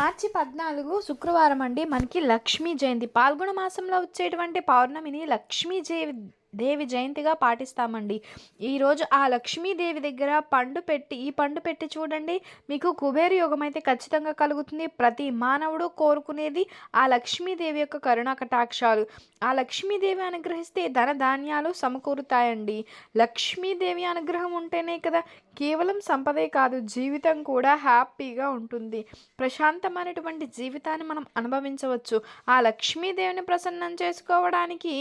మార్చి పద్నాలుగు శుక్రవారం అండి మనకి లక్ష్మీ జయంతి. పాల్గొన మాసంలో వచ్చేటువంటి పౌర్ణమిని లక్ష్మీ జయ దేవి జయంతిగా పాటిస్తామండి. ఈరోజు ఆ లక్ష్మీదేవి దగ్గర పండు పెట్టి ఈ పండు పెట్టి చూడండి మీకు కుబేర యోగం అయితే ఖచ్చితంగా కలుగుతుంది. ప్రతి మానవుడు కోరుకునేది ఆ లక్ష్మీదేవి యొక్క కరుణా కటాక్షాలు. ఆ లక్ష్మీదేవి అనుగ్రహిస్తే ధన ధాన్యాలు సమకూరుతాయండి. లక్ష్మీదేవి అనుగ్రహం ఉంటేనే కదా కేవలం సంపదే కాదు జీవితం కూడా హ్యాపీగా ఉంటుంది. ప్రశాంతమైనటువంటి జీవితాన్ని మనం అనుభవించవచ్చు. ఆ లక్ష్మీదేవిని ప్రసన్నం చేసుకోవడానికి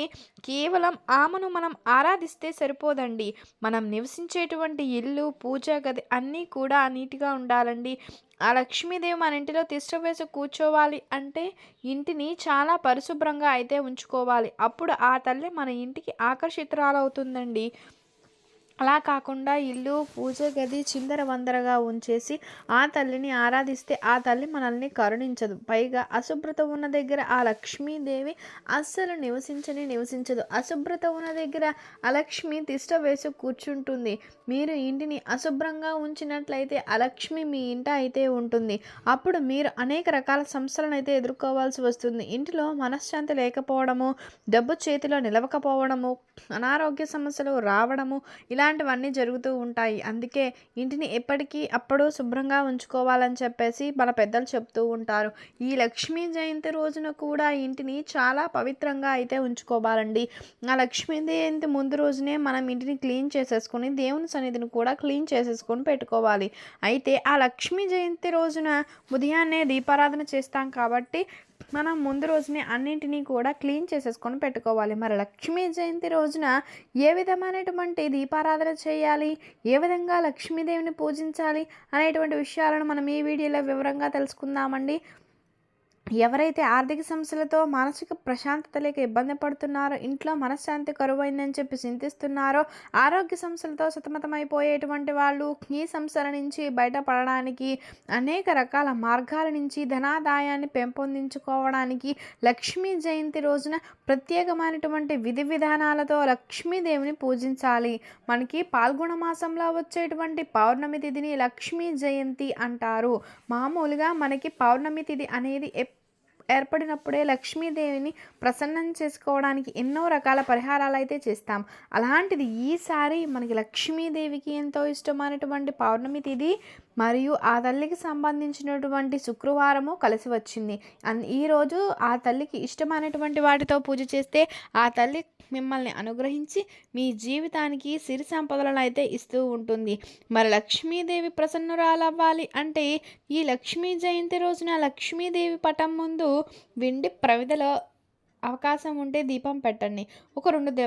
కేవలం ఆమెను మనం ఆరాధిస్తే సరిపోదండి. మనం నివసించేటువంటి ఇల్లు పూజా గది అన్నీ కూడా నీట్గా ఉండాలండి. ఆ లక్ష్మీదేవి మన ఇంటిలో తిష్టవేసి కూర్చోవాలి అంటే ఇంటిని చాలా పరిశుభ్రంగా అయితే ఉంచుకోవాలి. అప్పుడు ఆ తల్లి మన ఇంటికి ఆకర్షితురాలవుతుందండి. అలా కాకుండా ఇల్లు పూజ గది చిందర వందరగా ఉంచేసి ఆ తల్లిని ఆరాధిస్తే ఆ తల్లి మనల్ని కరుణించదు. పైగా అశుభ్రత ఉన్న దగ్గర ఆ లక్ష్మీదేవి అస్సలు నివసించని నివసించదు. అశుభ్రత ఉన్న దగ్గర అలక్ష్మి తిష్ట వేసి కూర్చుంటుంది. మీరు ఇంటిని అశుభ్రంగా ఉంచినట్లయితే అలక్ష్మి మీ ఇంట అయితే ఉంటుంది. అప్పుడు మీరు అనేక రకాల సమస్యలను అయితే ఎదుర్కోవాల్సి వస్తుంది. ఇంటిలో మనశ్శాంతి లేకపోవడము డబ్బు చేతిలో నిలవకపోవడము అనారోగ్య సమస్యలు రావడము ఇలా ఇలాంటివన్నీ జరుగుతూ ఉంటాయి. అందుకే ఇంటిని ఎప్పటికీ అప్పుడు శుభ్రంగా ఉంచుకోవాలని చెప్పేసి మన పెద్దలు చెప్తూ ఉంటారు. ఈ లక్ష్మీ జయంతి రోజున కూడా ఇంటిని చాలా పవిత్రంగా అయితే ఉంచుకోవాలండి. ఆ లక్ష్మీ జయంతి ముందు రోజునే మనం ఇంటిని క్లీన్ చేసేసుకొని దేవుని సన్నిధిని కూడా క్లీన్ చేసేసుకొని పెట్టుకోవాలి. అయితే ఆ లక్ష్మీ జయంతి రోజున ఉదయాన్నే దీపారాధన చేస్తాం కాబట్టి మనం ముందు రోజునే అన్నింటినీ కూడా క్లీన్ చేసేసుకొని పెట్టుకోవాలి. మరి లక్ష్మీ జయంతి రోజున ఏ విధమైనటువంటి దీపారాధన చేయాలి? ఏ విధంగా లక్ష్మీదేవిని పూజించాలి? అనేటువంటి విషయాలను మనం ఈ వీడియోలో వివరంగా తెలుసుకుందామండి. ఎవరైతే ఆర్థిక సమస్యలతో మానసిక ప్రశాంతత లేక ఇబ్బంది పడుతున్నారో ఇంట్లో మనశ్శాంతి కరువైందని చెప్పి చింతిస్తున్నారో ఆరోగ్య సమస్యలతో సతమతమైపోయేటువంటి వాళ్ళు ఈ సమస్యల నుంచి బయటపడడానికి అనేక రకాల మార్గాల నుంచి ధనాదాయాన్ని పెంపొందించుకోవడానికి లక్ష్మీ జయంతి రోజున ప్రత్యేకమైనటువంటి విధి విధానాలతో లక్ష్మీదేవిని పూజించాలి. మనకి పాల్గొన మాసంలో వచ్చేటువంటి పౌర్ణమి తిథిని లక్ష్మీ జయంతి అంటారు. మామూలుగా మనకి పౌర్ణమి తిథి అనేది ఏర్పడినప్పుడే లక్ష్మీదేవిని ప్రసన్నం చేసుకోవడానికి ఎన్నో రకాల పరిహారాలు అయితే చేస్తాం. అలాంటిది ఈసారి మనకి లక్ష్మీదేవికి ఎంతో ఇష్టమైనటువంటి పౌర్ణమి తిథి మరియు ఆ తల్లికి సంబంధించినటువంటి శుక్రవారము కలిసి వచ్చింది. అన్ ఈరోజు ఆ తల్లికి ఇష్టమైనటువంటి వాటితో పూజ చేస్తే ఆ తల్లి మిమ్మల్ని అనుగ్రహించి మీ జీవితానికి సిరి సంపదలను అయితే ఇస్తూ ఉంటుంది. మరి లక్ష్మీదేవి ప్రసన్నురాలవ్వాలి అంటే ఈ లక్ష్మీ జయంతి రోజున లక్ష్మీదేవి పటం ముందు వెండి ప్రవిధలో అవకాశం ఉంటే దీపం పెట్టండి. ఒక రెండు దే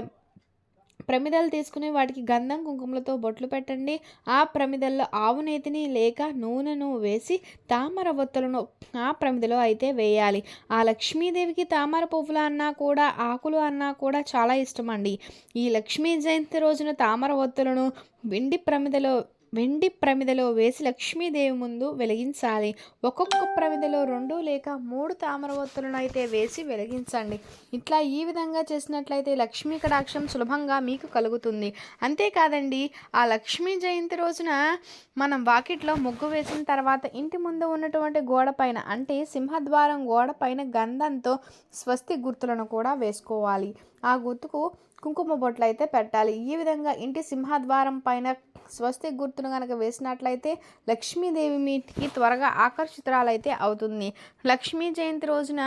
ప్రమిదలు తీసుకుని వాటికి గంధం కుంకుమలతో బొట్లు పెట్టండి. ఆ ప్రమిదల్లో ఆవు నేతిని లేక నూనెను వేసి తామర ఒత్తులను ఆ ప్రమిదలో అయితే వేయాలి. ఆ లక్ష్మీదేవికి తామర పువ్వులు అన్నా కూడా ఆకులు అన్నా కూడా చాలా ఇష్టం అండి. ఈ లక్ష్మీ జయంతి రోజున తామర ఒత్తులను వెండి ప్రమిదలో వెండి ప్రమిదలో వేసి లక్ష్మీదేవి ముందు వెలిగించాలి. ఒక్కొక్క ప్రమిదలో రెండు లేక మూడు తామరవత్తులను అయితే వేసి వెలిగించండి. ఇట్లా ఈ విధంగా చేసినట్లయితే లక్ష్మీ కటాక్షం సులభంగా మీకు కలుగుతుంది. అంతేకాదండి ఆ లక్ష్మీ జయంతి రోజున మనం వాకిట్లో ముగ్గు వేసిన తర్వాత ఇంటి ముందు ఉన్నటువంటి గోడ పైన అంటే సింహద్వారం గోడ పైన గంధంతో స్వస్తి గుర్తులను కూడా వేసుకోవాలి. ఆ గుర్తుకు కుంకుమ బొట్లు అయితే పెట్టాలి. ఈ విధంగా ఇంటి సింహద్వారం పైన స్వస్తి గుర్తును కనుక వేసినట్లయితే లక్ష్మీదేవి మీటికి త్వరగా ఆకర్షితురాలైతే అవుతుంది. లక్ష్మీ జయంతి రోజున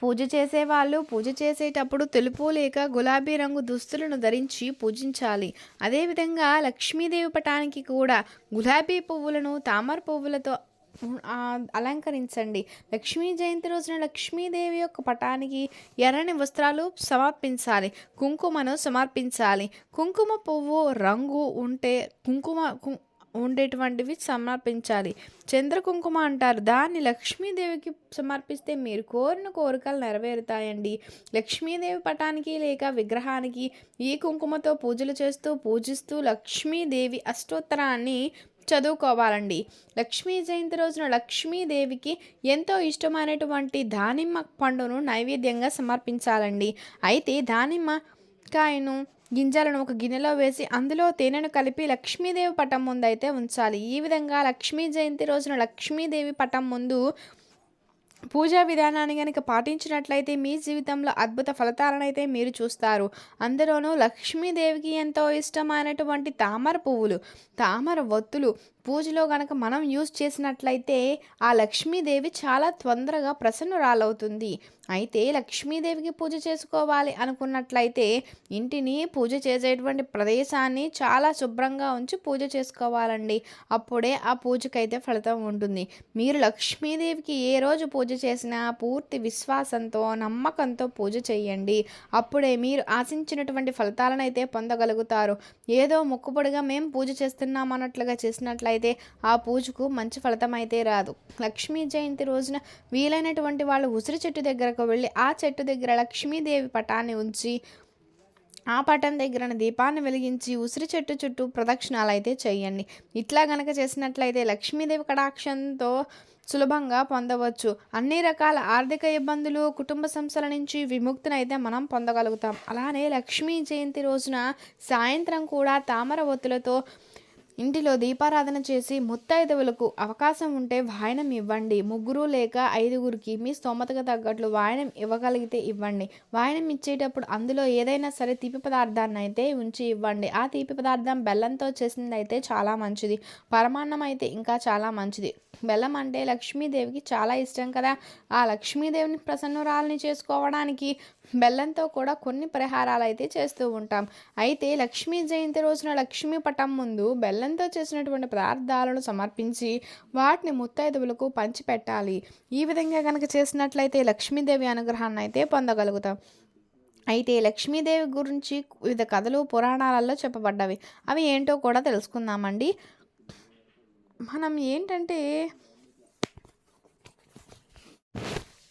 పూజ చేసేవాళ్ళు పూజ చేసేటప్పుడు తెలుపు లేక గులాబీ రంగు దుస్తులను ధరించి పూజించాలి. అదేవిధంగా లక్ష్మీదేవి పటానికి కూడా గులాబీ పువ్వులను తామర పువ్వులతో అలంకరించండి. లక్ష్మీ జయంతి రోజున లక్ష్మీదేవి యొక్క పటానికి ఎర్రని వస్త్రాలు సమర్పించాలి. కుంకుమను సమర్పించాలి. కుంకుమ పువ్వు రంగు ఉంటే కుంకుమ ఉండేటువంటివి సమర్పించాలి. చంద్ర కుంకుమ అంటారు. దాన్ని లక్ష్మీదేవికి సమర్పిస్తే మీరు కోరిన కోరికలు నెరవేరుతాయండి. లక్ష్మీదేవి పటానికి లేక విగ్రహానికి ఈ కుంకుమతో పూజలు చేస్తూ పూజిస్తూ లక్ష్మీదేవి అష్టోత్తరాన్ని చదువుకోవాలండి. లక్ష్మీ జయంతి రోజున లక్ష్మీదేవికి ఎంతో ఇష్టమైనటువంటి దానిమ్మ పండును నైవేద్యంగా సమర్పించాలండి. అయితే దానిమ్మ కాయను గింజలను ఒక గిన్నెలో వేసి అందులో తేనెను కలిపి లక్ష్మీదేవి పటం ముందు అయితే ఉంచాలి. ఈ విధంగా లక్ష్మీ జయంతి రోజున లక్ష్మీదేవి పటం ముందు పూజా విధానాన్ని కనుక పాటించినట్లయితే మీ జీవితంలో అద్భుత ఫలితాలను అయితే మీరు చూస్తారు. అందులోనూ లక్ష్మీదేవికి ఎంతో ఇష్టమైనటువంటి తామర పువ్వులు తామర ఒత్తులు పూజలో కనుక మనం యూజ్ చేసినట్లయితే ఆ లక్ష్మీదేవి చాలా తొందరగా ప్రసన్నురాలవుతుంది. అయితే లక్ష్మీదేవికి పూజ చేసుకోవాలి అనుకున్నట్లయితే ఇంటిని పూజ చేసేటువంటి ప్రదేశాన్ని చాలా శుభ్రంగా ఉంచి పూజ చేసుకోవాలండి. అప్పుడే ఆ పూజకైతే ఫలితం ఉంటుంది. మీరు లక్ష్మీదేవికి ఏ రోజు పూజ చేసినా పూర్తి విశ్వాసంతో నమ్మకంతో పూజ చేయండి. అప్పుడే మీరు ఆశించినటువంటి ఫలితాలను అయితే పొందగలుగుతారు. ఏదో మొక్కుబడిగా మేము పూజ చేస్తున్నాం అన్నట్లుగా చేసినట్లయితే ఆ పూజకు మంచి ఫలితం అయితే రాదు. లక్ష్మీ జయంతి రోజున వీలైనటువంటి వాళ్ళు ఉసిరి చెట్టు దగ్గరకు వెళ్ళి ఆ చెట్టు దగ్గర లక్ష్మీదేవి పటాన్ని ఉంచి ఆ పటం దగ్గర దీపాన్ని వెలిగించి ఉసిరి చెట్టు చుట్టూ ప్రదక్షిణాలు అయితే చేయండి. ఇట్లా గనక చేసినట్లయితే లక్ష్మీదేవి కటాక్షంతో సులభంగా పొందవచ్చు. అన్ని రకాల ఆర్థిక ఇబ్బందులు కుటుంబ సంస్థల నుంచి విముక్తిని అయితే మనం పొందగలుగుతాం. అలానే లక్ష్మీ జయంతి రోజున సాయంత్రం కూడా తామర ఒత్తులతో ఇంటిలో దీపారాధన చేసి ముత్తైదువులకు అవకాశం ఉంటే వాయనం ఇవ్వండి. ముగ్గురు లేక ఐదుగురికి మీ స్తోమతకు తగ్గట్లు వాయనం ఇవ్వగలిగితే ఇవ్వండి. వాయనం ఇచ్చేటప్పుడు అందులో ఏదైనా సరే తీపి పదార్థాన్ని అయితే ఉంచి ఇవ్వండి. ఆ తీపి పదార్థం బెల్లంతో చేసింది అయితే చాలా మంచిది. పరమాన్నం అయితే ఇంకా చాలా మంచిది. బెల్లం అంటే లక్ష్మీదేవికి చాలా ఇష్టం కదా. ఆ లక్ష్మీదేవిని ప్రసన్నురాలని చేసుకోవడానికి బెల్లంతో కూడా కొన్ని పరిహారాలు అయితే చేస్తూ ఉంటాం. అయితే లక్ష్మీ జయంతి రోజున లక్ష్మీ పటం ముందు బెల్లంతో చేసినటువంటి పదార్థాలను సమర్పించి వాటిని ముత్తైదువులకు పంచిపెట్టాలి. ఈ విధంగా కనుక చేసినట్లయితే లక్ష్మీదేవి అనుగ్రహాన్ని అయితే పొందగలుగుతాం. అయితే లక్ష్మీదేవి గురించి వివిధ కథలు పురాణాలలో చెప్పబడ్డవి. అవి ఏంటో కూడా తెలుసుకుందామండి. మనం ఏంటంటే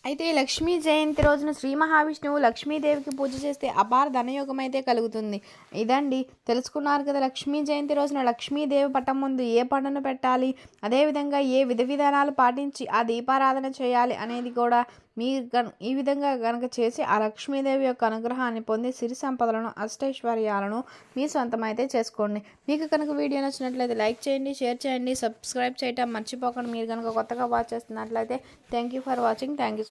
అయితే లక్ష్మీ జయంతి రోజున శ్రీ మహావిష్ణువు లక్ష్మీదేవికి పూజ చేస్తే అపార ధనయోగం అయితే కలుగుతుంది. ఇదండి తెలుసుకున్నారు కదా లక్ష్మీ జయంతి రోజున లక్ష్మీదేవి పట్టం ముందు ఏ పండును పెట్టాలి? అదేవిధంగా ఏ విధ విధానాలు పాటించి ఆ దీపారాధన చేయాలి అనేది కూడా మీ గన్ ఈ విధంగా కనుక చేసి ఆ లక్ష్మీదేవి యొక్క అనుగ్రహాన్ని పొంది సిరి సంపదలను అష్టైశ్వర్యాలను మీ సొంతమైతే చేసుకోండి. మీకు కనుక వీడియో నచ్చినట్లయితే లైక్ చేయండి షేర్ చేయండి సబ్స్క్రైబ్ చేయటం మర్చిపోకండి. మీరు కనుక కొత్తగా వాచ్ చేస్తున్నట్లయితే thank you for watching. Thank you